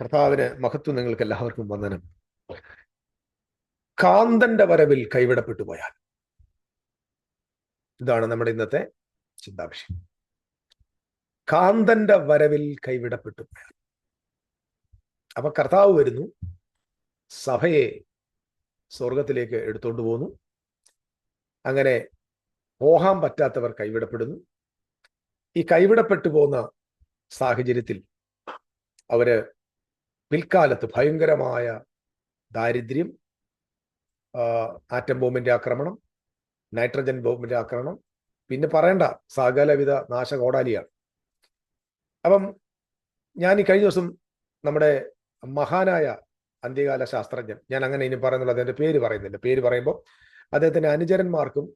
കർത്താവിന് മഹത്വം നിങ്ങൾക്ക് എല്ലാവർക്കും വന്ദനം. കാന്തന്റെ വരവിൽ കൈവിടപ്പെട്ടു പോയാൽ. ഇതാണ് നമ്മുടെ ഇന്നത്തെ ചിന്താവിഷയം. കാന്തന്റെ വരവിൽ കൈവിടപ്പെട്ടു പോയാൽ. അപ്പൊ കർത്താവ് വരുന്നു. സഭയെ സ്വർഗത്തിലേക്ക് എടുത്തുകൊണ്ട് പോകുന്നു അങ്ങനെ പോകാൻ പറ്റാത്തവർ കൈവിടപ്പെടുന്നു. ഈ കൈവിടപ്പെട്ടു പോകുന്ന സാഹചര്യത്തിൽ അവർ പിൽക്കാലത്ത് ഭയങ്കരമായ ദാരിദ്ര്യം ആറ്റം ബോംബിന്റെ ആക്രമണം നൈട്രജൻ ബോംബിന്റെ ആക്രമണം പിന്നെ പറയണ്ട സകലവിധ നാശകോടാലിയാണ്. അപ്പം ഞാൻ ഈ കഴിഞ്ഞ ദിവസം നമ്മുടെ മഹാനായ അന്ത്യകാല ശാസ്ത്രജ്ഞൻ ഞാൻ അങ്ങനെ ഇനി പറയുന്നുള്ളൂ അദ്ദേഹത്തെ പേര് പറയുന്നില്ല പേര് പറയുമ്പോൾ അദ്ദേഹത്തിന്റെ അനുചരന്മാർക്കും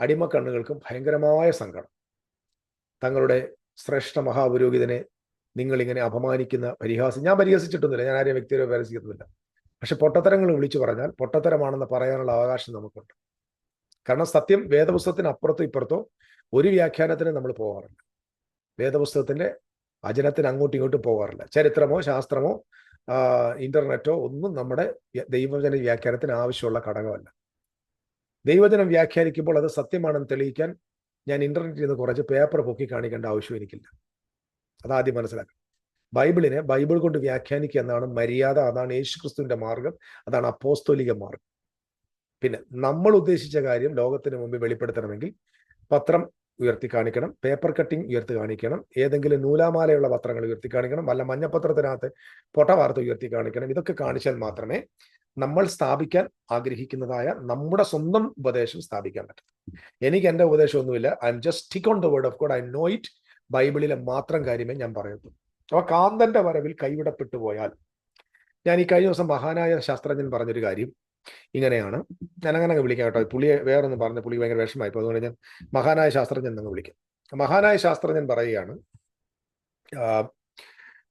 അടിമക്കണ്ണുകൾക്കും ഭയങ്കരമായ സങ്കടം. തങ്ങളുടെ ശ്രേഷ്ഠ മഹാപുരോഹിതനെ നിങ്ങൾ ഇങ്ങനെ അപമാനിക്കുന്ന പരിഹാസം ഞാൻ പരിഹസിച്ചിട്ടൊന്നുമില്ല. ഞാൻ ആരെയും വ്യക്തിയെ പരിഹസിക്കുന്നില്ല പക്ഷെ പൊട്ടത്തരങ്ങൾ വിളിച്ചു പറഞ്ഞാൽ പൊട്ടത്തരമാണെന്ന് പറയാനുള്ള അവകാശം നമുക്കുണ്ട്. കാരണം സത്യം വേദപുസ്തകത്തിന് അപ്പുറത്തോ ഇപ്പുറത്തോ ഒരു വ്യാഖ്യാനത്തിന് നമ്മൾ പോകാറില്ല വേദപുസ്തകത്തിന്റെ വചനത്തിന് അങ്ങോട്ടും ഇങ്ങോട്ടും പോകാറില്ല ചരിത്രമോ ശാസ്ത്രമോ ഇന്റർനെറ്റോ ഒന്നും നമ്മുടെ ദൈവജന വ്യാഖ്യാനത്തിന് ആവശ്യമുള്ള ഘടകമല്ല. ദൈവജനം വ്യാഖ്യാനിക്കുമ്പോൾ അത് സത്യമാണെന്ന് തെളിയിക്കാൻ ഞാൻ ഇന്റർനെറ്റിൽ നിന്ന് കുറച്ച് പേപ്പർ പൊക്കി കാണിക്കേണ്ട ആവശ്യം എനിക്കില്ല. അതാദ്യം മനസ്സിലാക്കണം. ബൈബിളിനെ ബൈബിൾ കൊണ്ട് വ്യാഖ്യാനിക്കുക എന്നാണ് മര്യാദ അതാണ് യേശുക്രിസ്തുവിന്റെ മാർഗം അതാണ് അപ്പോസ്തോലിക മാർഗം. പിന്നെ നമ്മൾ ഉദ്ദേശിച്ച കാര്യം ലോകത്തിന് മുമ്പിൽ വെളിപ്പെടുത്തണമെങ്കിൽ പത്രം ഉയർത്തി കാണിക്കണം പേപ്പർ കട്ടിംഗ് ഉയർത്തി കാണിക്കണം ഏതെങ്കിലും നൂലാമാലയുള്ള പത്രങ്ങൾ ഉയർത്തി കാണിക്കണം വല്ല മഞ്ഞപത്രത്തിനകത്ത് പൊട്ട വാർത്ത ഉയർത്തി കാണിക്കണം ഇതൊക്കെ കാണിച്ചാൽ മാത്രമേ നമ്മൾ സ്ഥാപിക്കാൻ ആഗ്രഹിക്കുന്നതായ നമ്മുടെ സ്വന്തം ഉപദേശം സ്ഥാപിക്കാൻ പറ്റും എനിക്ക് എന്റെ ഉപദേശം ഒന്നുമില്ല I am just stick on the word of God I know it ബൈബിളിലെ മാത്രം കാര്യമേ ഞാൻ പറയുള്ളൂ അപ്പൊ കാന്തന്റെ വരവിൽ കൈവിടപ്പെട്ടു പോയാൽ ഞാൻ ഈ കഴിഞ്ഞ ദിവസം മഹാനായ ശാസ്ത്രജ്ഞൻ പറഞ്ഞൊരു കാര്യം ഇങ്ങനെയാണ്. ഞാൻ അങ്ങനെ അങ്ങ് വിളിക്കാം കേട്ടോ. പുള്ളിയെ വേറൊന്ന് പറഞ്ഞ പുള്ളി ഭയങ്കര വിഷമായി ഇപ്പോൾ അതുകൊണ്ട് ഞാൻ മഹാനായ ശാസ്ത്രജ്ഞൻ എന്നങ്ങ് വിളിക്കാം. മഹാനായ ശാസ്ത്രജ്ഞൻ പറയുകയാണ്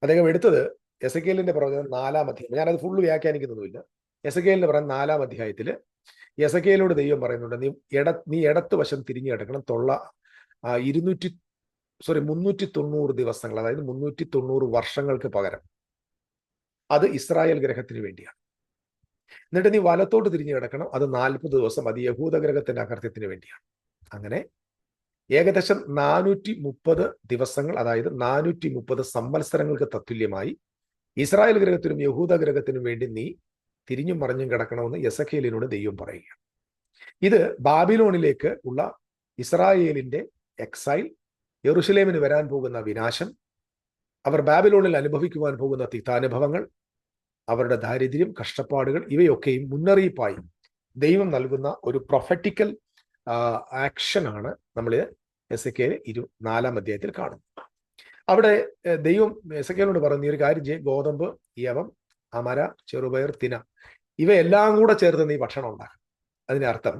അദ്ദേഹം എടുത്തത് എസ് എ കെലിന്റെ പ്രവചനം നാലാം അധ്യായം. ഞാനത് ഫുള്ള് വ്യാഖ്യാനിക്കുന്നതുമില്ല എസ് എ കെലിന്റെ പറയുന്ന നാലാം അധ്യായത്തിൽ എസ് എ കെയിലോട് ദൈവം പറയുന്നുണ്ട് നീ ഇട നീ ഇടത്ത് വശം തിരിഞ്ഞു കിടക്കണം തൊള്ള ഇരുന്നൂറ്റി സോറി മുന്നൂറ്റി തൊണ്ണൂറ് ദിവസങ്ങൾ അതായത് മുന്നൂറ്റി തൊണ്ണൂറ് വർഷങ്ങൾക്ക് പകരം അത് ഇസ്രായേൽ ഗ്രഹത്തിന് വേണ്ടിയാണ്. എന്നിട്ട് നീ വലത്തോട്ട് തിരിഞ്ഞു കിടക്കണം അത് നാൽപ്പത് ദിവസം അത് യഹൂദ ഗ്രഹത്തിന്റെ അകർത്യത്തിന് വേണ്ടിയാണ്. അങ്ങനെ ഏകദേശം നാനൂറ്റി മുപ്പത് ദിവസങ്ങൾ അതായത് നാനൂറ്റി മുപ്പത് സംവത്സരങ്ങൾക്ക് തത്തുല്യമായി ഇസ്രായേൽ ഗ്രഹത്തിനും യഹൂദ ഗ്രഹത്തിനും വേണ്ടി നീ തിരിഞ്ഞും മറിഞ്ഞും കിടക്കണമെന്ന് യസഖേലിനോട് ദൈവം പറയുകയാണ്. ഇത് ബാബിലോണിലേക്ക് ഉള്ള ഇസ്രായേലിന്റെ എക്സൈൽ യെറുഷലേമിന് വരാൻ പോകുന്ന വിനാശം അവർ ബാബിലോണിൽ അനുഭവിക്കുവാൻ പോകുന്ന തിക്താനുഭവങ്ങൾ അവരുടെ ദാരിദ്ര്യം കഷ്ടപ്പാടുകൾ ഇവയൊക്കെയും മുന്നറിയിപ്പായി ദൈവം നൽകുന്ന ഒരു പ്രൊഫറ്റിക്കൽ ആക്ഷനാണ് നമ്മൾ എസ് എ കെ ഇരു നാലാം അധ്യായത്തിൽ കാണുന്നത്. അവിടെ ദൈവം എസ് എ കെയിലോട് പറയുന്ന ഒരു കാര്യം ചെയ്യും ഗോതമ്പ് യവം അമര ചെറുപയർ തിന ഇവയെല്ലാം കൂടെ ചേർത്ത് നീ ഭക്ഷണം ഉണ്ടാക്കും. അതിനർത്ഥം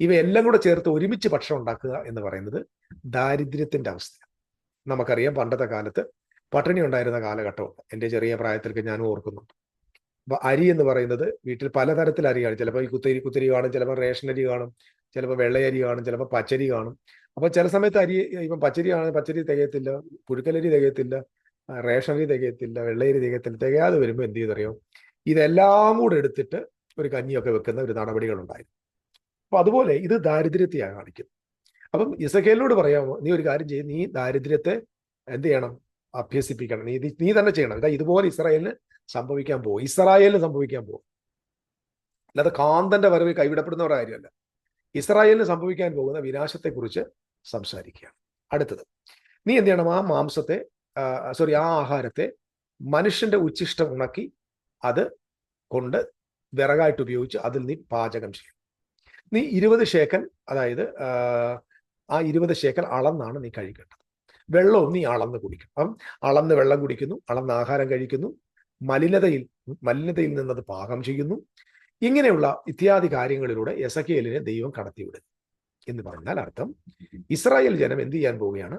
ഇവയെല്ലാം കൂടെ ചേർത്ത് ഒരുമിച്ച് ഭക്ഷണം ഉണ്ടാക്കുക എന്ന് പറയുന്നത് ദാരിദ്ര്യത്തിന്റെ അവസ്ഥ. നമുക്കറിയാം പണ്ടത്തെ കാലത്ത് പട്ടിണി ഉണ്ടായിരുന്ന കാലഘട്ടമുണ്ട് എന്റെ ചെറിയ പ്രായത്തിലൊക്കെ ഞാൻ ഓർക്കുന്നുണ്ട്. അപ്പൊ അരി എന്ന് പറയുന്നത് വീട്ടിൽ പലതരത്തിൽ അരിയാണ് ചിലപ്പോൾ ഈ കുത്തരി കുത്തരി കാണും ചിലപ്പോൾ റേഷൻ അരി കാണും ചിലപ്പോൾ വെള്ളയരി കാണും ചിലപ്പോൾ പച്ചരി കാണും. അപ്പൊ ചില സമയത്ത് അരി ഇപ്പം പച്ചരി കാണും പച്ചരി തികയത്തില്ല പുഴുക്കലരി തികയത്തില്ല റേഷൻ അരി തികയത്തില്ല വെള്ളയരി തികയത്തില്ല തികയാതെ വരുമ്പോൾ എന്ത് ചെയ്തറിയോ? ഇതെല്ലാം കൂടെ എടുത്തിട്ട് ഒരു കഞ്ഞിയൊക്കെ വെക്കുന്ന ഒരു നടപടികൾ ഉണ്ടായിരുന്നു അപ്പൊ അതുപോലെ ഇത് ദാരിദ്ര്യത്തെയാണ് കാണിക്കുന്നത്. അപ്പം ഇസഖേലിനോട് പറയാമോ നീ ഒരു കാര്യം ചെയ്യും നീ ദാരിദ്ര്യത്തെ എന്ത് ചെയ്യണം? അഭ്യസിപ്പിക്കണം. നീ നീ തന്നെ ചെയ്യണം. ഇതാ ഇതുപോലെ ഇസ്രായേലിന് സംഭവിക്കാൻ പോകും. ഇസ്രായേലിന് സംഭവിക്കാൻ പോകും. അല്ലാതെ കാന്തന്റെ വരവ് കൈവിടപ്പെടുന്ന ഒരു കാര്യമല്ല. ഇസ്രായേലിന് സംഭവിക്കാൻ പോകുന്ന വിനാശത്തെക്കുറിച്ച് സംസാരിക്കുകയാണ്. അടുത്തത്. നീ എന്ത് ചെയ്യണം? ആ മാംസത്തെ സോറി ആ ആഹാരത്തെ മനുഷ്യന്റെ ഉച്ചിഷ്ടം ഉണക്കി അത് കൊണ്ട് വിറകായിട്ട് ഉപയോഗിച്ച് അതിൽ നീ പാചകം ചെയ്യും നീ ഇരുപത് ശേക്കൽ അതായത് ആ ഇരുപത് ശേക്കൽ അളന്നാണ് നീ കഴിക്കേണ്ടത്. വെള്ളവും നീ അളന്ന് കുടിക്കണം. അപ്പം അളന്ന് വെള്ളം കുടിക്കുന്നു അളന്ന് ആഹാരം കഴിക്കുന്നു മലിനതയിൽ മലിനതയിൽ നിന്നത് പാകം ചെയ്യുന്നു. ഇങ്ങനെയുള്ള ഇത്യാദി കാര്യങ്ങളിലൂടെ എസക്കേലിനെ ദൈവം കടത്തിവിടുന്നു എന്ന് പറഞ്ഞാൽ അർത്ഥം ഇസ്രായേൽ ജനം എന്ത് ചെയ്യാൻ പോവുകയാണ്?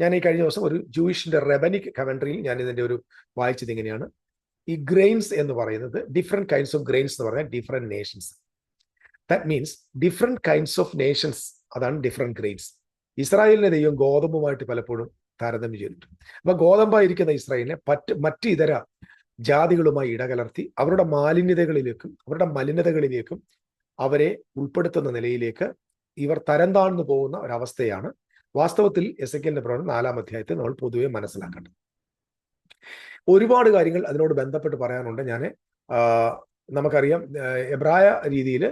ഞാൻ ഈ കഴിഞ്ഞ ദിവസം ഒരു ജൂയിഷിന്റെ റെബനിക് കമൻട്രിയിൽ ഞാൻ ഇതിന്റെ ഒരു വായിച്ചത് ഇങ്ങനെയാണ്. ഈ ഗ്രെയിൻസ് എന്ന് പറയുന്നത് ഡിഫറെന്റ് കൈൻഡ്സ് ഓഫ് ഗ്രെയിൻസ് എന്ന് പറഞ്ഞാൽ different nations that means different kinds of nations അതാണ് ഡിഫറെന്റ് ഗ്രെയിൻസ് ഇസ്രായേലിനെ ദൈവം ഗോതമ്പുമായിട്ട് പലപ്പോഴും താരതമ്യം ചെയ്തിട്ടുണ്ട്. അപ്പൊ ഗോതമ്പായിരിക്കുന്ന ഇസ്രായേലിനെ പറ്റ് മറ്റ് ഇതര ജാതികളുമായി ഇടകലർത്തി അവരുടെ മാലിന്യതകളിലേക്കും അവരുടെ മലിനതകളിലേക്കും അവരെ ഉൾപ്പെടുത്തുന്ന നിലയിലേക്ക് ഇവർ തരം താഴ്ന്നു പോകുന്ന ഒരവസ്ഥയാണ് വാസ്തവത്തിൽ എസ് എ പ്രകടനം നാലാം അധ്യായത്തിൽ നമ്മൾ പൊതുവെ മനസ്സിലാക്കേണ്ടത്. ഒരുപാട് കാര്യങ്ങൾ അതിനോട് ബന്ധപ്പെട്ട് പറയാനുണ്ട്. ഞാൻ നമുക്കറിയാം എബ്രായ രീതിയിൽ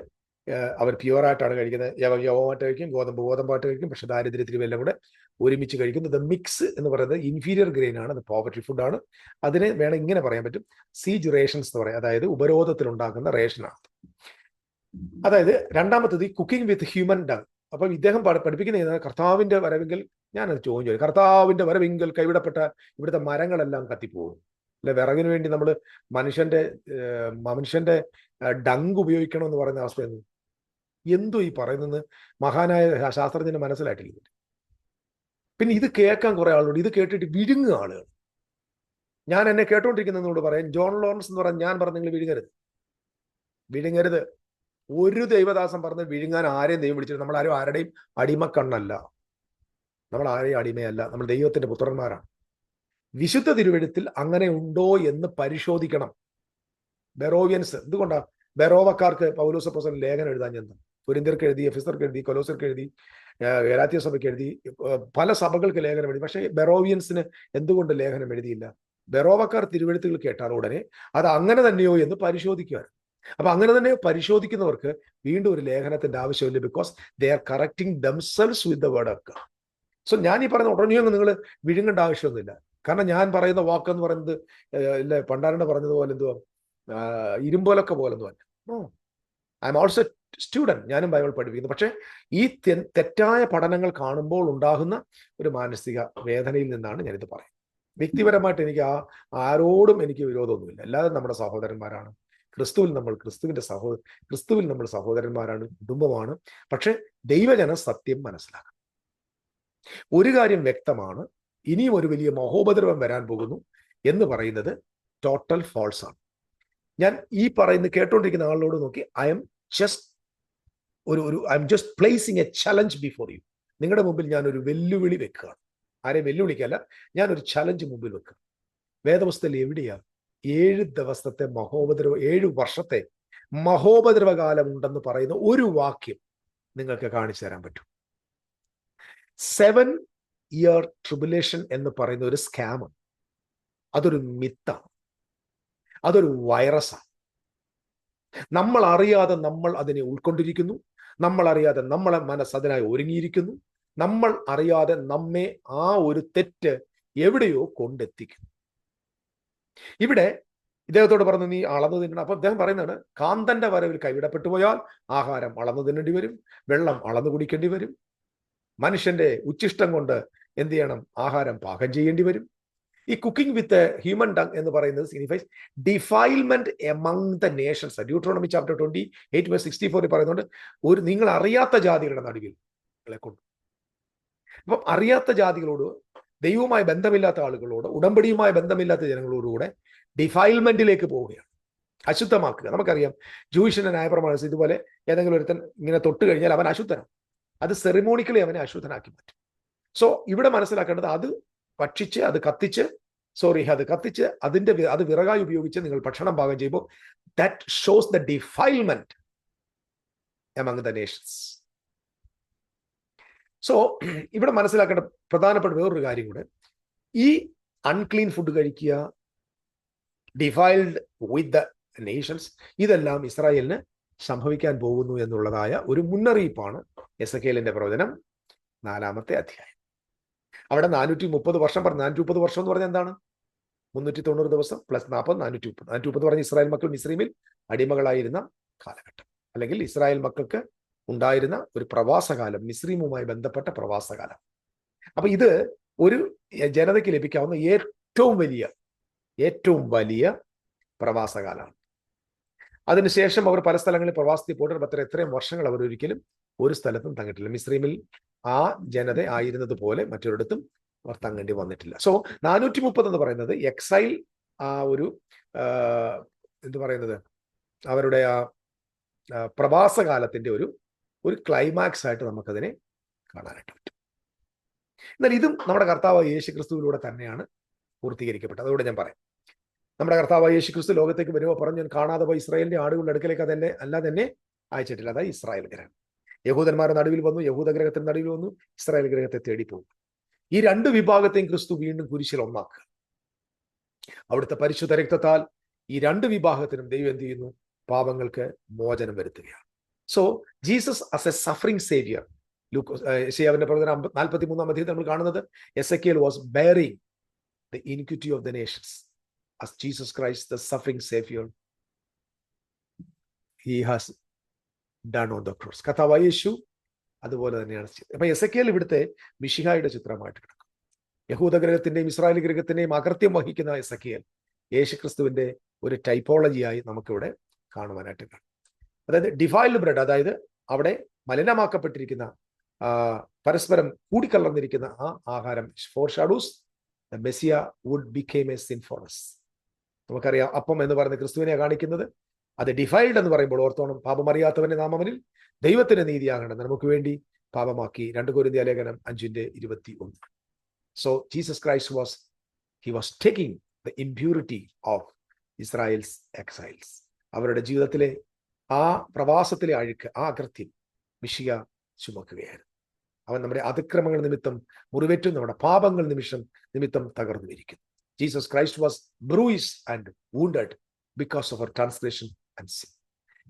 അവർ പ്യുവറായിട്ടാണ് കഴിക്കുന്നത്. യവ യവമായിട്ട് കഴിക്കും ഗോതമ്പ് ഗോതമ്പായിട്ട് കഴിക്കും പക്ഷെ ദാരിദ്ര്യത്തിലും എല്ലാം കൂടെ ഒരുമിച്ച് കഴിക്കുന്നത് ദ മിക്സ് എന്ന് പറയുന്നത് ഇൻഫീരിയർ ഗ്രെയിൻ ആണ് അത് പോവർട്ടി ഫുഡാണ് അതിനെ വേണം ഇങ്ങനെ പറയാൻ പറ്റും. സീജ് റേഷൻസ് എന്ന് പറയാം. അതായത് ഉപരോധത്തിൽ ഉണ്ടാക്കുന്ന റേഷനാണ് അതായത് രണ്ടാമത്തത് ഈ കുക്കിംഗ് വിത്ത് ഹ്യൂമൻ ഡങ് അപ്പം ഇദ്ദേഹം പഠിപ്പിക്കുന്ന കർത്താവിന്റെ വരവെങ്കിൽ ഞാനത് ചോദിച്ചു കർത്താവിന്റെ വരവെങ്കിൽ കൈവിടപ്പെട്ട ഇവിടുത്തെ മരങ്ങളെല്ലാം കത്തിപ്പോകും. അല്ലെ വിറകിന് വേണ്ടി നമ്മൾ മനുഷ്യന്റെ മനുഷ്യന്റെ ഡങ്ക് ഉപയോഗിക്കണം എന്ന് പറയുന്ന അവസ്ഥ എന്തോ ഈ പറയുന്നത് മഹാനായ ശാസ്ത്രജ്ഞന് മനസ്സിലായിട്ടില്ല പിന്നെ ഇത് കേൾക്കാൻ കുറെ ആളുണ്ട് ഇത് കേട്ടിട്ട് വിഴുങ്ങുക ആളുകൾ. ഞാൻ എന്നെ കേട്ടോണ്ടിരിക്കുന്നതിനോട് പറയാം ജോൺ ലോറൻസ് എന്ന് പറഞ്ഞാൽ ഞാൻ പറഞ്ഞു നിങ്ങൾ വിഴുങ്ങരുത്. വിഴുങ്ങരുത്. ഒരു ദൈവദാസം പറഞ്ഞ് വിഴുങ്ങാൻ ആരെയും ദൈവം വിളിച്ചിട്ട് നമ്മൾ ആരും ആരുടെയും അടിമക്കണ്ണല്ല. നമ്മൾ ആരെയും അടിമയല്ല. നമ്മൾ ദൈവത്തിന്റെ പുത്രന്മാരാണ്. വിശുദ്ധ തിരുവഴുത്തിൽ അങ്ങനെ ഉണ്ടോ എന്ന് പരിശോധിക്കണം. ബെറോവിയൻസ്. എന്തുകൊണ്ടാണ് ബെറോവക്കാർക്ക് പൗലോസപ്പോസൻ ലേഖനം എഴുതാൻ ചെന്ത പുരിന്തിർക്ക് എഴുതി എഫിസർക്ക് എഴുതി കൊലോസർക്ക് എഴുതി ഗലാത്തിയ സഭയ്ക്ക് എഴുതി പല സഭകൾക്ക് ലേഖനം എഴുതി. പക്ഷേ ബെറോവിയൻസിന് എന്തുകൊണ്ട് ലേഖനം എഴുതിയില്ല? ബെറോവക്കാർ തിരുവഴുത്തുകൾ കേട്ടാൽ ഉടനെ അത് അങ്ങനെ തന്നെയോ എന്ന് പരിശോധിക്കുവാൻ. അപ്പൊ അങ്ങനെ തന്നെ പരിശോധിക്കുന്നവർക്ക് വീണ്ടും ഒരു ലേഖനത്തിന്റെ ആവശ്യമില്ല because they are correcting themselves with the word of so ഞാൻ ഈ പറയുന്ന ഉടനെയൊന്നും നിങ്ങൾ വിഴുങ്ങേണ്ട ആവശ്യമൊന്നുമില്ല. കാരണം ഞാൻ പറയുന്ന വാക്ക് എന്ന് പറയുന്നത് ഇല്ല പണ്ടാരണ്ട പറഞ്ഞതുപോലെ എന്തുവാ? ഇരുമ്പോലൊക്കെ പോലെ ഒന്നും അല്ല. I am also student. ഞാനും ബൈബിൾ പഠിപ്പിക്കുന്നു. പക്ഷേ ഈ തെറ്റായ പഠനങ്ങൾ കാണുമ്പോൾ ഉണ്ടാകുന്ന ഒരു മാനസിക വേദനയിൽ നിന്നാണ് ഞാനിത് പറയുന്നത്. വ്യക്തിപരമായിട്ട് എനിക്ക് ആ ആരോടും എനിക്ക് വിരോധമൊന്നുമില്ല. എല്ലാവരും നമ്മുടെ സഹോദരന്മാരാണ്. ക്രിസ്തുവിൽ നമ്മൾ ക്രിസ്തുവിന്റെ സഹോ ക്രിസ്തുവിൽ നമ്മൾ സഹോദരന്മാരാണ് കുടുംബമാണ്. പക്ഷെ ദൈവജന സത്യം മനസ്സിലാക്കണം. ഒരു കാര്യം വ്യക്തമാണ്. ഇനിയും ഒരു വലിയ മഹോപദ്രവം വരാൻ പോകുന്നു എന്ന് പറയുന്നത് ടോട്ടൽ ഫോൾസ് ആണ്. ഞാൻ ഈ പറയുന്ന കേട്ടോണ്ടിരിക്കുന്ന ആളോട് നോക്കി ഐ എം ജസ്റ്റ് ഒരു ഒരു I am just placing a challenge before you നിങ്ങളുടെ മുമ്പിൽ ഞാൻ ഒരു വെല്ലുവിളി വെക്കുകയാണ്. ആരെയും വെല്ലുവിളിക്കല്ല ഞാൻ ഒരു ചലഞ്ച് മുമ്പിൽ വെക്കുക വേദവസ്ഥയിൽ എവിടെയാണ്? ഏഴ് ദിവസത്തെ മഹോപദ്രവ ഏഴ് വർഷത്തെ മഹോപദ്രവകാലം ഉണ്ടെന്ന് പറയുന്ന ഒരു വാക്യം നിങ്ങൾക്ക് കാണിച്ചു തരാൻ പറ്റും. സെവൻ ഇയർ ട്രിബുലേഷൻ എന്ന് പറയുന്ന ഒരു സ്കാം അതൊരു മിത്താണ് അതൊരു വൈറസാണ് നമ്മൾ അറിയാതെ നമ്മൾ അതിനെ ഉൾക്കൊണ്ടിരിക്കുന്നു. നമ്മൾ അറിയാതെ നമ്മളെ മനസ്സ് അതിനായി ഒരുങ്ങിയിരിക്കുന്നു. നമ്മൾ അറിയാതെ നമ്മെ ആ ഒരു തെറ്റ് എവിടെയോ കൊണ്ടെത്തിക്കുന്നു. ഇവിടെ ഇദ്ദേഹത്തോട് പറഞ്ഞു നീ അളന്നു തിന്നണം. അപ്പൊ അദ്ദേഹം പറയുന്നതാണ് കാന്തന്റെ വരവിൽ കൈവിടപ്പെട്ടു പോയാൽ ആഹാരം അളന്നു തിന്നേണ്ടി വരും വെള്ളം അളന്നു കുടിക്കേണ്ടി വരും. മനുഷ്യന്റെ ഉച്ചിഷ്ടം കൊണ്ട് എന്ത് ചെയ്യണം? ആഹാരം പാകം ചെയ്യേണ്ടി വരും. ഈ കുക്കിംഗ് വിത്ത് ഹ്യൂമൻ ഡങ് എന്ന് പറയുന്നത് signifies defilement among the nations Deuteronomy chapter twenty eight by sixty ഫോറിൽ പറയുന്നുണ്ട് ഒരു നിങ്ങൾ അറിയാത്ത ജാതികളുടെ നടുവിൽ കൊണ്ട്. അപ്പം അറിയാത്ത ജാതികളോട് ദൈവവുമായി ബന്ധമില്ലാത്ത ആളുകളോട് ഉടമ്പടിയുമായി ബന്ധമില്ലാത്ത ജനങ്ങളോടുകൂടെ ഡിഫൈൽമെന്റിലേക്ക് പോവുകയാണ്. അശുദ്ധമാക്കുക. നമുക്കറിയാം ജൂയിഷിന്റെ ന്യായപ്രമാണം ഇതുപോലെ ഏതെങ്കിലും ഒരുത്തൻ ഇങ്ങനെ തൊട്ട് കഴിഞ്ഞാൽ അവൻ അശുദ്ധനാണ്. അത് സെറിമോണിക്കലി അവനെ അശുദ്ധനാക്കി പറ്റും സോ ഇവിടെ മനസ്സിലാക്കേണ്ടത് അത് ഭക്ഷിച്ച് അത് കത്തിച്ച് സോറി അത് കത്തിച്ച് അതിന്റെ അത് വിറകായി ഉപയോഗിച്ച് നിങ്ങൾ ഭക്ഷണം പാകം ചെയ്യുമ്പോൾ that shows the defilement among the nations so ഇവിടെ മനസ്സിലാക്കേണ്ട പ്രധാനപ്പെട്ട വേറൊരു കാര്യം കൂടെ. ഈ അൺക്ലീൻ ഫുഡ് കഴിക്കുക ഡിഫൈൽഡ് വിത്ത് ദ നേഷൻസ് ഇതെല്ലാം ഇസ്രായേലിന് സംഭവിക്കാൻ പോകുന്നു എന്നുള്ളതായ ഒരു മുന്നറിയിപ്പാണ് എസ് എ കെലിന്റെ പ്രവചനം നാലാമത്തെ അധ്യായം. അവിടെ നാനൂറ്റി മുപ്പത് വർഷം പറഞ്ഞു. നാനൂറ്റി മുപ്പത് വർഷം എന്ന് പറഞ്ഞാൽ എന്താണ്? മുന്നൂറ്റി തൊണ്ണൂറ് ദിവസം പ്ലസ് നാൽപ്പത് നാനൂറ്റി മുപ്പത് നാനൂറ്റി മുപ്പത് പറഞ്ഞ ഇസ്രായേൽ മക്കൾ മിസ്രീമിൽ അടിമകളായിരുന്ന കാലഘട്ടം. അല്ലെങ്കിൽ ഇസ്രായേൽ മക്കൾക്ക് ഉണ്ടായിരുന്ന ഒരു പ്രവാസകാലം മിസ്രീമുമായി ബന്ധപ്പെട്ട പ്രവാസകാലം. അപ്പൊ ഇത് ഒരു ജനതയ്ക്ക് ലഭിക്കാവുന്ന ഏറ്റവും വലിയ ഏറ്റവും വലിയ പ്രവാസകാലമാണ്. അതിനുശേഷം അവർ പല സ്ഥലങ്ങളിൽ പ്രവാസത്തിൽ പോയിട്ട് പത്ര എത്രയും വർഷങ്ങൾ അവർ ഒരിക്കലും ഒരു സ്ഥലത്തും തങ്ങിട്ടില്ല മിസ്രീമിൽ ആ ജനത ആയിരുന്നത് പോലെ മറ്റൊരിടത്തും അവർ തങ്ങേണ്ടി വന്നിട്ടില്ല. സോ നാനൂറ്റി മുപ്പത് എന്ന് പറയുന്നത് എക്സൈൽ ആ ഒരു എന്ത് പറയുന്നത്? അവരുടെ ആ പ്രവാസകാലത്തിന്റെ ഒരു ഒരു ക്ലൈമാക്സ് ആയിട്ട് നമുക്കതിനെ കാണാനായിട്ട് പറ്റും. എന്നാൽ ഇതും നമ്മുടെ കർത്താവ് യേശു ക്രിസ്തുവിലൂടെ തന്നെയാണ് പൂർത്തീകരിക്കപ്പെട്ടത്. അതുകൊണ്ട് ഞാൻ പറയാം. നമ്മുടെ കർത്താവ് യേശു ക്രിസ്തു ലോകത്തേക്ക് വരുമ്പോൾ പറഞ്ഞു ഞാൻ കാണാതെ പോയി ഇസ്രായേലിന്റെ ആടുകളുടെ അടുക്കലേക്ക് അതെന്നെ അല്ലാതെ തന്നെ അയച്ചിട്ടില്ല. അതായത് ഇസ്രായേൽ ഗ്രഹം യഹൂദന്മാരുടെ നടുവിൽ വന്നു യഹൂദ നടുവിൽ വന്നു ഇസ്രായേൽ ഗ്രഹത്തെ തേടി പോകും ഈ രണ്ട് വിഭാഗത്തെയും ക്രിസ്തു വീണ്ടും കുരിശിൽ ഒന്നാക്കുക. അവിടുത്തെ പരിശുദ്ധ രക്തത്താൽ ഈ രണ്ട് വിഭാഗത്തിനും ദൈവം എന്ത് ചെയ്യുന്നു? പാപങ്ങൾക്ക് മോചനം വരുത്തുകയാണ്. So Jesus as a suffering saviour ഷിയാവിന്റെ പ്രവർത്തനം നാൽപ്പത്തി മൂന്നാം അധ്യായത്തിൽ നമ്മൾ കാണുന്നത് Ezekiel was bearing the iniquity of the nations as Jesus Christ, the suffering he has done on the cross കഥാവ് യേശു അതുപോലെ തന്നെയാണ് അപ്പൊ എസ് എ ഇവിടുത്തെ മിഷിഹായുടെ ചിത്രമായിട്ട് കിടക്കും. യഹൂദ ഗ്രഹത്തിന്റെയും ഇസ്രായേൽ ഗ്രഹത്തിന്റെയും അകർത്യം വഹിക്കുന്ന എസ് എ യേശു ക്രിസ്തുവിന്റെ ഒരു ടൈപ്പോളജിയായി നമുക്കിവിടെ കാണുവാനായിട്ട് കാണും അതായത് ഡിഫൈൽഡ് ബ്രെഡ് അതായത് അവിടെ മലിനമാക്കപ്പെട്ടിരിക്കുന്ന പരസ്പരം കൂടിക്കലർന്നിരിക്കുന്ന ആ ആഹാരം foreshadows the messiah would become a sin for us നമുക്കറിയാം അപ്പം എന്ന് പറയുന്ന ക്രിസ്തുവിനെ കാണിക്കുന്നത്. അത് ഡിഫൈൽഡ് എന്ന് പറയുമ്പോൾ ഓർത്തോണം പാപമറിയാത്തവന്റെ നാമവനിൽ ദൈവത്തിന്റെ നീതിയാകണം നമുക്ക് വേണ്ടി പാപമാക്കി. രണ്ട് കുരുന്തിയ ലേഖനം അഞ്ചിന്റെ ഇരുപത്തി ഒന്ന് so Jesus Christ was he was taking the impurity of Israel's exiles അവരുടെ ജീവിതത്തിലെ ആ പ്രവാസത്തിലെ അഴുക്ക് ആ അകൃത്യം മിഷിക ചുമക്കുകയായിരുന്നു. അവൻ നമ്മുടെ അതിക്രമങ്ങൾ നിമിത്തം മുറിവേറ്റും നമ്മുടെ പാപങ്ങൾ നിമിഷം നിമിത്തം തകർന്നു ഇരിക്കുന്നു Jesus Christ was bruised and wounded because of our transgression and see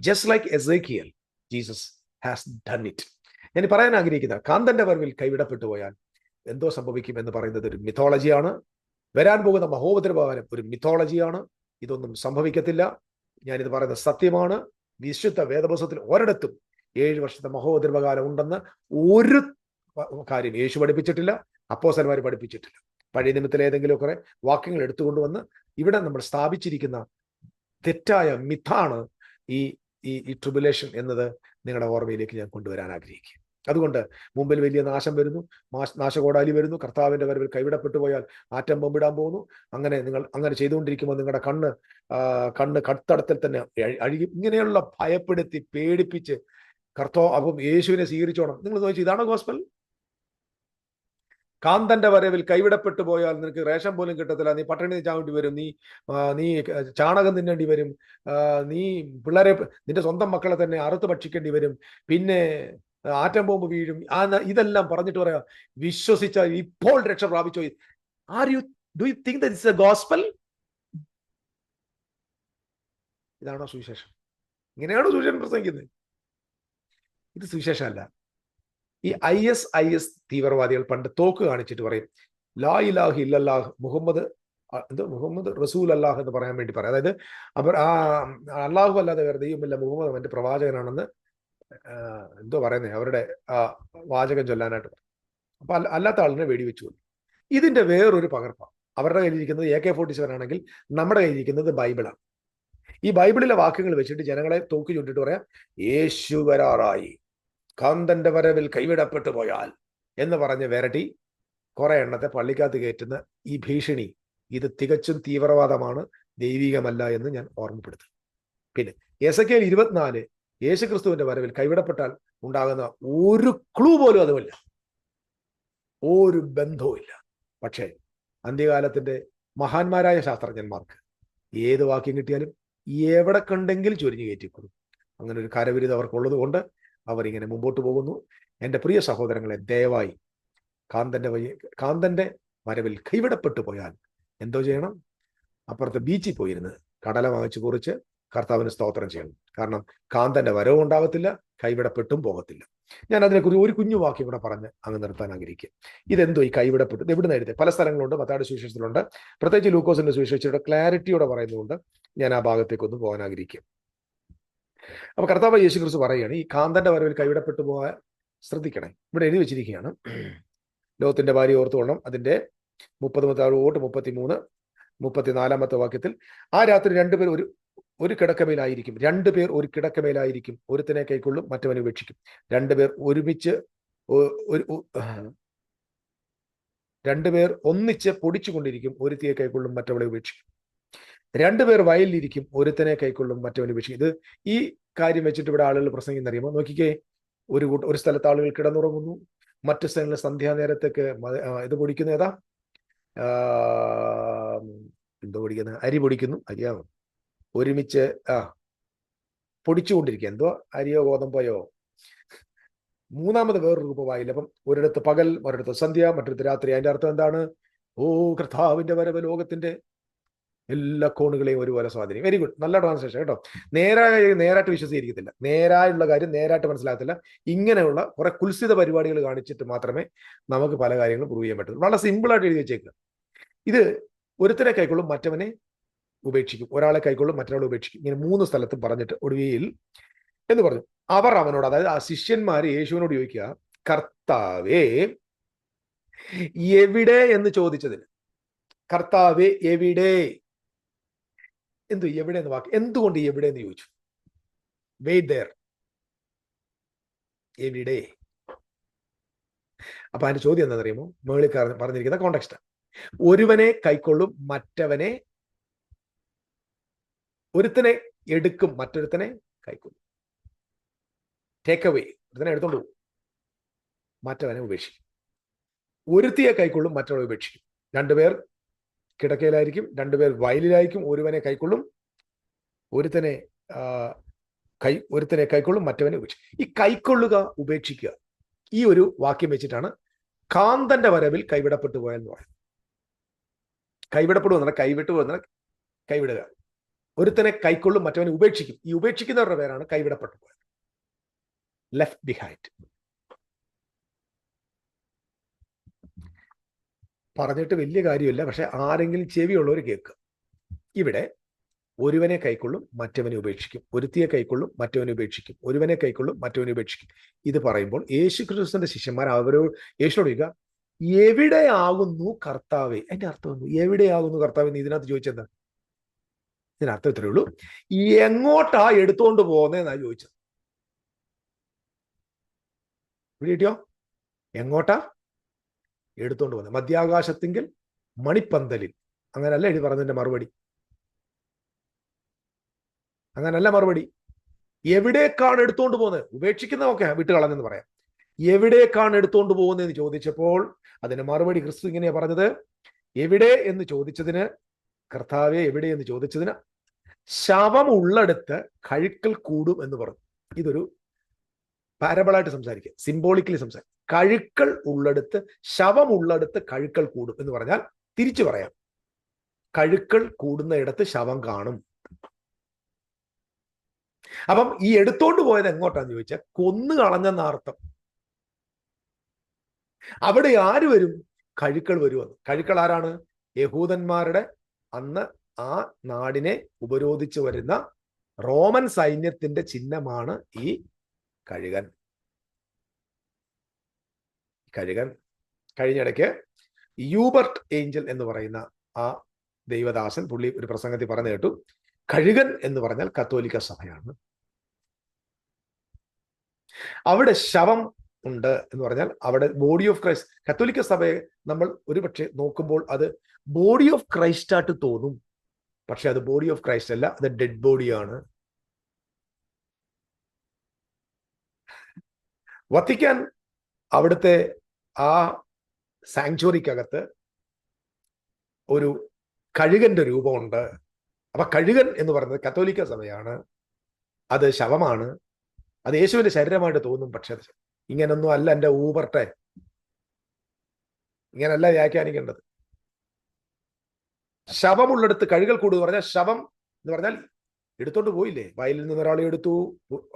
just like Ezekiel Jesus has done it ഞാൻ പറയാൻ ആഗ്രഹിക്കുന്ന കാന്തന്റെ വരവിൽ കൈവിടപ്പെട്ടു പോയാൽ എന്തോ സംഭവിക്കും എന്ന് പറയുന്നത് ഒരു മിഥോളജിയാണ് വരാൻ പോകുന്ന മഹോപദ്രവകാലം ഒരു മിഥോളജിയാണ് ഇതൊന്നും സംഭവിക്കത്തില്ല. ഞാനിത് പറയുന്ന സത്യമാണ്. വിശുദ്ധ വേദപുസ്തകത്തിൽ ഒരിടത്തും ഏഴ് വർഷത്തെ മഹോപദ്രവകാലം ഉണ്ടെന്ന് ഒരു കാര്യം യേശു പഠിപ്പിച്ചിട്ടില്ല അപ്പോസന്മാർ പഠിപ്പിച്ചിട്ടില്ല. പഴയ ഏതെങ്കിലും കുറെ വാക്യങ്ങൾ എടുത്തുകൊണ്ടുവന്ന് ഇവിടെ നമ്മൾ സ്ഥാപിച്ചിരിക്കുന്ന തെറ്റായ മിത്താണ് ഈ ഈ ഈ ട്രിബുലേഷൻ എന്നത് നിങ്ങളുടെ ഓർമ്മയിലേക്ക് ഞാൻ കൊണ്ടുവരാൻ ആഗ്രഹിക്കുക അതുകൊണ്ട് മുമ്പിൽ വലിയ നാശം വരുന്നു നാശകോടാലി വരുന്നു കർത്താവിന്റെ വരവിൽ കൈവിടപ്പെട്ടു പോയാൽ ആറ്റം ബോംബിടാൻ പോകുന്നു. അങ്ങനെ നിങ്ങൾ അങ്ങനെ ചെയ്തുകൊണ്ടിരിക്കുമ്പോൾ നിങ്ങളുടെ കണ്ണ് കണ്ണ് കടുത്തടത്തിൽ തന്നെ അഴുകി ഇങ്ങനെയുള്ള ഭയപ്പെടുത്തി പേടിപ്പിച്ച് കർത്തോ അപ്പം യേശുവിനെ സ്വീകരിച്ചോണം. നിങ്ങൾ ചോദിച്ചു ഇതാണോ ഗോസ്പൽ കാന്തന്റെ വരവിൽ കൈവിടപ്പെട്ടു പോയാൽ നിനക്ക് റേഷൻ പോലും കിട്ടത്തില്ല. നീ പട്ടിണി ചാവേണ്ടി വരും. നീ നീ ചാണകം തിന്നേണ്ടി വരും. നീ പിള്ളേരെ നിന്റെ സ്വന്തം മക്കളെ തന്നെ അറുത്ത് ഭക്ഷിക്കേണ്ടി വരും. പിന്നെ ആറ്റം ബോംബ് വീഴും. ആ ഇതെല്ലാം പറഞ്ഞിട്ട് പറയാം. വിശ്വസിച്ച ഇപ്പോൾ രക്ഷ പ്രാപിച്ചോ. Are you do you think a gospel ഇതാണോ സുവിശേഷം. ഇങ്ങനെയാണോ സുവിശേഷം പ്രസംഗിക്കുന്നത്? ഇത് സുവിശേഷമല്ല. ഈ ഐ എസ് ഐ എസ് തീവ്രവാദികൾ പണ്ട് തോക്ക് കാണിച്ചിട്ട് പറയും ലാ ഇലാഹ് ഇല്ലല്ലാഹ് മുഹമ്മദ് എന്ത് മുഹമ്മദ് റസൂൽ അല്ലാഹ് എന്ന് പറയാൻ വേണ്ടി പറയും. അതായത് അവർ ആ അള്ളാഹു അല്ലാതെ വേറെ ദൈവമില്ല മുഹമ്മദ് അവന്റെ പ്രവാചകനാണെന്ന് എന്തോ പറയുന്നത് അവരുടെ ആ വാചകം ചൊല്ലാനായിട്ട് പറയും. അപ്പൊ അല്ലാത്ത ആളിനെ വെടിവെച്ചു കൊല്ലും. ഇതിന്റെ വേറൊരു പകർപ്പാണ്. അവരുടെ കയ്യിലിരിക്കുന്നത് എ കെ ഫോർട്ടി സെവൻ ആണെങ്കിൽ നമ്മുടെ കയ്യിലിരിക്കുന്നത് ബൈബിളാണ്. ഈ ബൈബിളിലെ വാക്യങ്ങൾ വെച്ചിട്ട് ജനങ്ങളെ തോക്കി ചൂണ്ടിട്ട് പറയാം യേശു വരാറായി. കാന്തന്റെ വരവിൽ കൈവിടപ്പെട്ടു പോയാൽ എന്ന് പറഞ്ഞ് വിരട്ടി കുറെ എണ്ണത്തെ പള്ളിക്കകത്ത് കയറ്റുന്ന ഈ ഭീഷണി ഇത് തികച്ചും തീവ്രവാദമാണ് ദൈവികമല്ല എന്ന് ഞാൻ ഓർമ്മപ്പെടുത്തും. പിന്നെ എസ് കെ ഇരുപത്തിനാല് യേശുക്രിസ്തുവിന്റെ വരവിൽ കൈവിടപ്പെട്ടാൽ ഉണ്ടാകുന്ന ഒരു ക്ലൂ പോലും അതുമില്ല. ഒരു ബന്ധവും ഇല്ല. പക്ഷേ അന്ത്യകാലത്തിന്റെ മഹാന്മാരായ ശാസ്ത്രജ്ഞന്മാർക്ക് ഏത് വാക്യം കിട്ടിയാലും എവിടെ കണ്ടെങ്കിൽ ചൊരിഞ്ഞു കയറ്റിക്കൊടുക്കും അങ്ങനെ ഒരു കരവിരുത് അവർക്കുള്ളത് കൊണ്ട് അവരിങ്ങനെ മുമ്പോട്ട് പോകുന്നു. എന്റെ പ്രിയ സഹോദരങ്ങളെ ദയവായി കാന്തന്റെ വഴി കാന്തന്റെ വരവിൽ കൈവിടപ്പെട്ടു പോയാൽ എന്തോ ചെയ്യണം? അപ്പുറത്ത് ബീച്ചിൽ പോയിരുന്ന് കടല വാങ്ങിച്ചു കുറിച്ച് കർത്താവിന് സ്തോത്രം ചെയ്യണം. കാരണം കാന്തന്റെ വരവും ഉണ്ടാകത്തില്ല കൈവിടപ്പെട്ടും പോകത്തില്ല. ഞാൻ അതിനെക്കുറിച്ച് ഒരു കുഞ്ഞു വാക്യം കൂടെ പറഞ്ഞ് അങ്ങ് നിർത്താൻ ആഗ്രഹിക്കും. ഇതെന്തോ ഈ കൈവിടപ്പെട്ടു ഇത് എവിടെ നേരത്തെ പല സ്ഥലങ്ങളുണ്ട് മത്താട് സുവിശേഷത്തിലുണ്ട്. പ്രത്യേകിച്ച് ലൂക്കോസിന്റെ സുവിശേഷയുടെ ക്ലാരിറ്റിയോടെ പറയുന്നതുകൊണ്ട് ഞാൻ ആ ഭാഗത്തേക്കൊന്ന് പോകാൻ ആഗ്രഹിക്കും. അപ്പൊ കർത്താവ് യേശു ക്രിസ്തു പറയുകയാണ് ഈ കാന്തന്റെ വരവിൽ കൈവിടപ്പെട്ടു പോകാൻ ശ്രദ്ധിക്കണേ. ഇവിടെ എഴുതി വെച്ചിരിക്കുകയാണ്. ലോകത്തിന്റെ ഭാര്യ ഓർത്തുകൊള്ളണം. അതിന്റെ മുപ്പത് മുപ്പത്തി മുപ്പത്തി മൂന്ന് മുപ്പത്തിനാലാമത്തെ വാക്യത്തിൽ ആ രാത്രി രണ്ടുപേർ ഒരു ഒരു കിടക്കമേലായിരിക്കും. രണ്ടുപേർ ഒരു കിടക്കമേലായിരിക്കും. ഒരുത്തിനെ കൈക്കൊള്ളും മറ്റവനെ ഉപേക്ഷിക്കും. രണ്ടുപേർ ഒരുമിച്ച് ഒരു രണ്ടുപേർ ഒന്നിച്ച് പൊടിച്ചുകൊണ്ടിരിക്കും. ഒരുത്തിയെ കൈക്കൊള്ളും മറ്റവളെ ഉപേക്ഷിക്കും. രണ്ടുപേർ വയലിലിരിക്കും ഒരുത്തനെ കൈക്കൊള്ളും മറ്റവന് പക്ഷേ ഇത് ഈ കാര്യം വെച്ചിട്ട് ഇവിടെ ആളുകൾ പ്രസംഗിക്കുന്ന അറിയുമ്പോൾ നോക്കിക്കേ ഒരു കൂട്ട ഒരു സ്ഥലത്ത് ആളുകൾ കിടന്നുറങ്ങുന്നു മറ്റു സ്ഥലങ്ങളിൽ സന്ധ്യാനേരത്തേക്ക് ഇത് പൊടിക്കുന്ന ഏതാ? എന്തോ പൊടിക്കുന്നത് അരി പൊടിക്കുന്നു. അരിയാവും ഒരുമിച്ച് ആ പൊടിച്ചുകൊണ്ടിരിക്കുക. എന്തോ അരിയോ ഗോതമ്പയോ? മൂന്നാമത് വേറൊരു രൂപമായില്ല അപ്പം ഒരിടത്ത് പകൽ ഒരിടത്ത് സന്ധ്യ മറ്റൊരിടത്ത് രാത്രി. അതിന്റെ അർത്ഥം എന്താണ്? ഓ കർത്താവിന്റെ വരവ് ലോകത്തിന്റെ എല്ലാ കോണുകളെയും ഒരുപോലെ സ്വാധീനം വെരി ഗുഡ് നല്ല ട്രാൻസ്ലേഷൻ കേട്ടോ. നേരായ നേരായിട്ട് വിശ്വസിച്ചിരിക്കത്തില്ല. നേരായുള്ള കാര്യം നേരായിട്ട് മനസ്സിലാകത്തില്ല. ഇങ്ങനെയുള്ള കുറെ കുൽസിത പരിപാടികൾ കാണിച്ചിട്ട് മാത്രമേ നമുക്ക് പല കാര്യങ്ങളും പ്രൂവ് ചെയ്യാൻ പറ്റുള്ളൂ വളരെ സിമ്പിൾ ആയിട്ട് എഴുതി വെച്ചേക്കുക. ഇത് ഒരുത്തരെ കൈക്കൊള്ളും മറ്റവനെ ഉപേക്ഷിക്കും. ഒരാളെ കൈക്കൊള്ളും മറ്റൊരാളെ ഉപേക്ഷിക്കും. ഇങ്ങനെ മൂന്ന് സ്ഥലത്ത് പറഞ്ഞിട്ട് ഒടുവിയിൽ എന്ന് പറഞ്ഞു. അവർ അവനോട് അതായത് ആ ശിഷ്യന്മാർ യേശുവിനോട് ചോദിക്കുക കർത്താവേ എവിടെ? എന്ന് ചോദിച്ചതിന്. കർത്താവേ എവിടെ? എന്തു എവിടെ എന്ന് വാക്ക് എന്തുകൊണ്ട് എവിടെ എന്ന് ചോദിച്ചു? വെയിറ്റ് ദർ എവിടെ? അപ്പൊ അതിന്റെ ചോദ്യം എന്താണെന്ന് അറിയുമോ മുകളിൽ പറഞ്ഞിരിക്കുന്ന കോണ്ടക്സ്റ്റ് ഒരുവനെ കൈക്കൊള്ളും മറ്റവനെ ഒരുത്തനെ എടുക്കും മറ്റൊരുത്തനെ കൈക്കൊള്ളും. ടേക്ക് അവേ ഒരുത്തനെ എടുത്തോണ്ട് പോകും. മറ്റവനെ ഉപേക്ഷിക്കും. ഒരുത്തിയെ കൈക്കൊള്ളും മറ്റവളെ ഉപേക്ഷിക്കും. രണ്ടുപേർ കിടക്കയിലായിരിക്കും. രണ്ടുപേർ വയലിലായിരിക്കും. ഒരുവനെ കൈക്കൊള്ളും ഒരുത്തനെ കൈ ഒരുത്തനെ കൈക്കൊള്ളും മറ്റവനെ ഉപേക്ഷിക്കും. ഈ കൈക്കൊള്ളുക ഉപേക്ഷിക്കുക ഈ ഒരു വാക്യം വെച്ചിട്ടാണ് കാന്തന്റെ വരവിൽ കൈവിടപ്പെട്ടു പോയെന്ന് പറയുന്നത്. കൈവിടപ്പെടുക കൈവിട്ടു പോകുന്ന കൈവിടുക. ഒരുത്തനെ കൈക്കൊള്ളും മറ്റവനെ ഉപേക്ഷിക്കും. ഈ ഉപേക്ഷിക്കുന്നവരുടെ പേരാണ് കൈവിടപ്പെട്ടു പോയത് ലെഫ്റ്റ് ബിഹൈൻഡ് പറഞ്ഞിട്ട് വലിയ കാര്യമില്ല. പക്ഷെ ആരെങ്കിലും ചെവിയുള്ളവർ കേൾക്കുക. ഇവിടെ ഒരുവനെ കൈക്കൊള്ളും മറ്റവനെ ഉപേക്ഷിക്കും. ഒരുത്തിയെ കൈക്കൊള്ളും മറ്റവനെ ഉപേക്ഷിക്കും. ഒരുവനെ കൈക്കൊള്ളും മറ്റവനെ ഉപേക്ഷിക്കും. ഇത് പറയുമ്പോൾ യേശു ക്രിസ്തുവിന്റെ ശിഷ്യന്മാർ അവരോട് യേശുനോട് ചോദിക്കുക എവിടെയാകുന്നു കർത്താവേ? എന്റെ അർത്ഥം ഒന്നു എവിടെയാകുന്നു കർത്താവ്? എന്ന് ഇതിനകത്ത് ചോദിച്ചെന്താ? ഇതിനർത്ഥം ഇത്രയേ ഉള്ളൂ. എങ്ങോട്ടാ എടുത്തോണ്ട് പോകുന്നതെന്നാ ചോദിച്ചത്. ഇവിടെ കിട്ടിയോ? എങ്ങോട്ടാ? എടുത്തോണ്ട് വന്നത് മധ്യാകാശത്തെങ്കിൽ മണിപ്പന്തലിൽ. അങ്ങനല്ല എഴുതി പറഞ്ഞതിന്റെ മറുപടി. അങ്ങനല്ല മറുപടി. എവിടേക്കാണ് എടുത്തോണ്ട് പോകുന്നത്? ഉപേക്ഷിക്കുന്നതൊക്കെ വിട്ട് കളഞ്ഞെന്ന് പറയാം. എവിടേക്കാണ് എടുത്തോണ്ട് പോകുന്നതെന്ന് ചോദിച്ചപ്പോൾ അതിന് മറുപടി ക്രിസ്തു ഇങ്ങനെയാ പറഞ്ഞത്. എവിടെ എന്ന് ചോദിച്ചതിന് കർത്താവെ എവിടെ എന്ന് ചോദിച്ചതിന് ശവം ഉള്ളടുത്ത് കഴുക്കൽ കൂടും എന്ന് പറഞ്ഞു. ഇതൊരു പാരബിളായിട്ട് സംസാരിക്കുക. സിംബോളിക്കലി സംസാരിക്കുക. കഴുക്കൾ ഉള്ളെടുത്ത് ശവം ഉള്ളെടുത്ത് കഴുക്കൾ കൂടും എന്ന് പറഞ്ഞാൽ തിരിച്ചു പറയാം. കഴുക്കൾ കൂടുന്ന ഇടത്ത് ശവം കാണും. അപ്പം ഈ എടുത്തോണ്ട് പോയത് എങ്ങോട്ടാന്ന് ചോദിച്ചാൽ കൊന്നു കളഞ്ഞെന്ന അർത്ഥം. അവിടെ ആര് വരും? കഴുക്കൾ വരുമെന്ന് കഴുക്കൾ ആരാണ്? യഹൂദന്മാരുടെ അന്ന് ആ നാടിനെ ഉപരോധിച്ചു വരുന്ന റോമൻ സൈന്യത്തിന്റെ ചിഹ്നമാണ് ഈ കഴുകൻ. കഴുകൻ. കഴിഞ്ഞിടയ്ക്ക് യൂബർട്ട് ഏഞ്ചൽ എന്ന് പറയുന്ന ആ ദൈവദാസൻ പുള്ളി ഒരു പ്രസംഗത്തിൽ പറഞ്ഞു കേട്ടു കഴുകൻ എന്ന് പറഞ്ഞാൽ കത്തോലിക്ക സഭയാണ്. അവിടെ ശവം ഉണ്ട് എന്ന് പറഞ്ഞാൽ അവിടെ ബോഡി ഓഫ് ക്രൈസ്റ്റ് കത്തോലിക്ക സഭയെ നമ്മൾ ഒരുപക്ഷെ നോക്കുമ്പോൾ അത് ബോഡി ഓഫ് ക്രൈസ്റ്റ് ആയിട്ട് തോന്നും. പക്ഷെ അത് ബോഡി ഓഫ് ക്രൈസ്റ്റ് അല്ല അത് ഡെഡ് ബോഡിയാണ് വത്തിക്കാൻ അവിടുത്തെ ആ സാങ്ച്വറിക്കകത്ത് ഒരു കഴുകന്റെ രൂപമുണ്ട്. അപ്പൊ കഴുകൻ എന്ന് പറയുന്നത് കത്തോലിക്ക സഭയാണ് അത് ശവമാണ്. അത് യേശുവിന്റെ ശരീരമായിട്ട് തോന്നും പക്ഷെ ഇങ്ങനൊന്നും അല്ല എന്റെ ഊബർട്ടെ ഇങ്ങനല്ല വ്യാഖ്യാനിക്കേണ്ടത്. ശവമുള്ളിടത്ത് കഴുകൽ കൂടു പറഞ്ഞാൽ ശവം എന്ന് പറഞ്ഞാൽ എടുത്തോണ്ട് പോയില്ലേ? വയലിൽ നിന്ന് ഒരാളെ എടുത്തു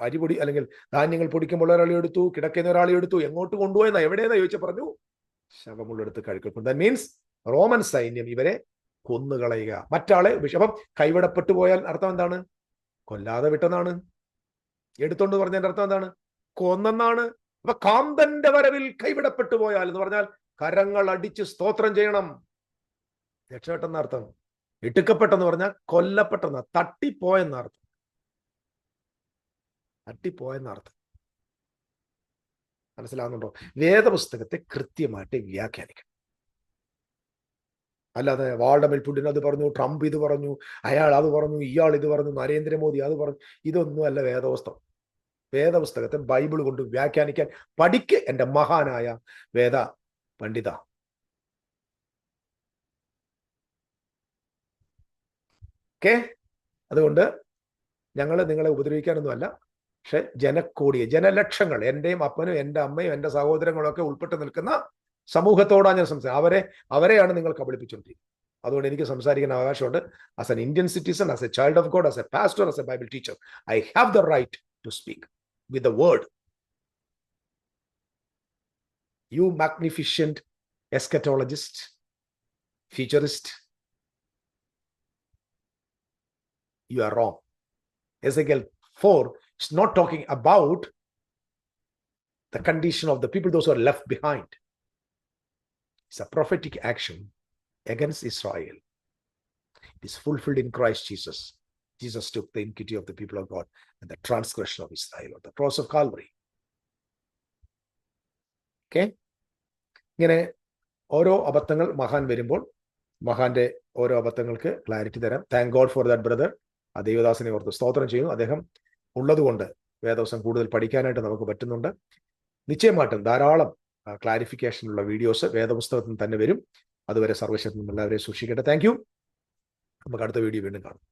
അരി പൊടി അല്ലെങ്കിൽ ധാന്യങ്ങൾ പൊടിക്കുമ്പോൾ ഒരാളെ എടുത്തു കിടക്കുന്ന ഒരാളെ എടുത്തു എങ്ങോട്ട് കൊണ്ടുപോയെന്നാ? എവിടെയെന്നാ ചോദിച്ച പറഞ്ഞു? ശവമുള്ളെടുത്ത് കഴുകൽ കൊണ്ട് മീൻസ് റോമൻ സൈന്യം ഇവരെ കൊന്നുകളയുക മറ്റാളെ വിഷമം കൈവിടപ്പെട്ടു പോയാൽ അർത്ഥം എന്താണ്? കൊല്ലാതെ വിട്ടെന്നാണ് എടുത്തോണ്ട് പറഞ്ഞതിന്റെ അർത്ഥം എന്താണ്? കൊന്നെന്നാണ്. അപ്പൊ കാന്തന്റെ വരവിൽ കൈവിടപ്പെട്ടു പോയാൽ എന്ന് പറഞ്ഞാൽ കരങ്ങൾ അടിച്ച് സ്തോത്രം ചെയ്യണം. രക്ഷപ്പെട്ടെന്ന അർത്ഥം. ഇട്ടുക്കപ്പെട്ടെന്ന് പറഞ്ഞാൽ കൊല്ലപ്പെട്ടെന്ന. തട്ടിപ്പോയെന്ന അർത്ഥം തട്ടിപ്പോയെന്ന അർത്ഥം മനസ്സിലാകുന്നുണ്ടോ വേദപുസ്തകത്തെ കൃത്യമായിട്ട് വ്യാഖ്യാനിക്കണം. അല്ലാതെ വാൾഡമിൽ പുടിൻ അത് പറഞ്ഞു ട്രംപ് ഇത് പറഞ്ഞു അയാൾ അത് പറഞ്ഞു ഇയാൾ ഇത് പറഞ്ഞു നരേന്ദ്രമോദി അത് പറഞ്ഞു. ഇതൊന്നും അല്ല വേദപുസ്തകം. വേദപുസ്തകത്തെ ബൈബിൾ കൊണ്ട് വ്യാഖ്യാനിക്കാൻ പഠിക്ക് എന്റെ മഹാനായ വേദ പണ്ഡിത. ഓക്കെ. അതുകൊണ്ട് ഞങ്ങൾ നിങ്ങളെ ഉപദ്രവിക്കാനൊന്നുമല്ല. പക്ഷെ ജനക്കോടിയെ ജനലക്ഷങ്ങൾ എന്റെയും അപ്പനും എന്റെ അമ്മയും എന്റെ സഹോദരങ്ങളും ഒക്കെ ഉൾപ്പെട്ട് നിൽക്കുന്ന സമൂഹത്തോടാണ് ഞാൻ സംസാരിക്കുന്നത്. അവരെ അവരെയാണ് നിങ്ങൾ കബളിപ്പിച്ചുകൊണ്ടിരിക്കുന്നത്. അതുകൊണ്ട് എനിക്ക് സംസാരിക്കാൻ അവകാശമുണ്ട്. As an Indian citizen as a child of God as a pastor as a Bible teacher I have the right to speak with the word you magnificent eschatologist futurist, you are wrong. Ezekiel 4 is not talking about the condition of the people, those who are left behind. It's a prophetic action against Israel. It is fulfilled in Christ Jesus. Jesus took the iniquity of the people of God and the transgression of Israel on the cross of Calvary. Okay? ഇങ്ങനെ ഓരോ അബദ്ധങ്ങൾ മഹാൻ വരുമ്പോൾ മഹാന്റെ ഓരോ അബദ്ധങ്ങൾക്ക് clarity തരാം thank God for that brother ആ ദൈവദാസനെ ഓർത്ത് സ്തോത്രം ചെയ്യുന്നു. അദ്ദേഹം ഉള്ളതുകൊണ്ട് വേദവസം കൂടുതൽ പഠിക്കാനായിട്ട് നമുക്ക് പറ്റുന്നുണ്ട്. നിശ്ചയമായിട്ടും ധാരാളം ക്ലാരിഫിക്കേഷനുള്ള വീഡിയോസ് വേദപുസ്തകത്തിൽ തന്നെ വരും. അതുവരെ സർവശക്തനും എല്ലാവരെയും സൂക്ഷിക്കട്ടെ. താങ്ക് യു നമുക്ക് അടുത്ത വീഡിയോ വീണ്ടും കാണാം.